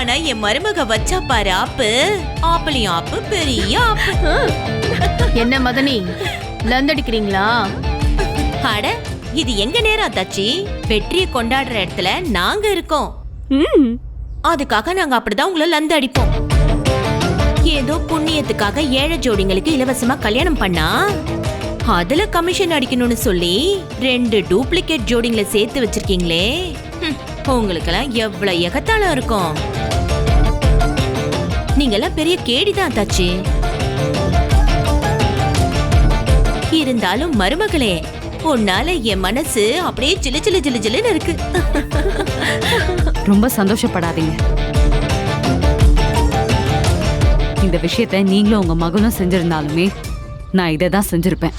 ஆனா என் மருமக வச்சா பாரு ஆப்பு. ஆப்பிளையும் ஆப்பு பெரிய ஆப்பு. என்ன மதனி? லந்தடிக்கிறீங்களா அட இது எங்க நேரம் தச்சி? வெற்றியை கொண்டாடுற இடத்துல நாங்க இருக்கோம். ம். அதுக்காக நாங்க அப்படிதான் உங்களை லந்து அடிப்போம். ஏதோ புண்ணியத்துக்காக ஏழை ஜோடிங்களுக்கு இலவசமா கல்யாணம் பண்ணா? அதுல கமிஷன் அடிக்கணும்னு சொல்லி ரெண்டு டூப்ளிகேட் ஜோடிங்களை சேர்த்து வச்சிருக்கீங்களே. உங்களுக்கெல்லாம் எவ்வளவு எகத்தாளம் இருக்கும். நீங்கெல்லாம் பெரிய கேடிதான் தாச்சு. இருந்தாலும் மருமகளே உன்னால என் மனசு அப்படியே ஜிலு ஜிலு ஜிலு ஜிலுன்னு இருக்கு. ரொம்ப சந்தோஷப்படாதீங்க. இந்த விஷயத்த நீங்களும் உங்க மகளும் செஞ்சிருந்தாலுமே நான் இதை தான் செஞ்சிருப்பேன்.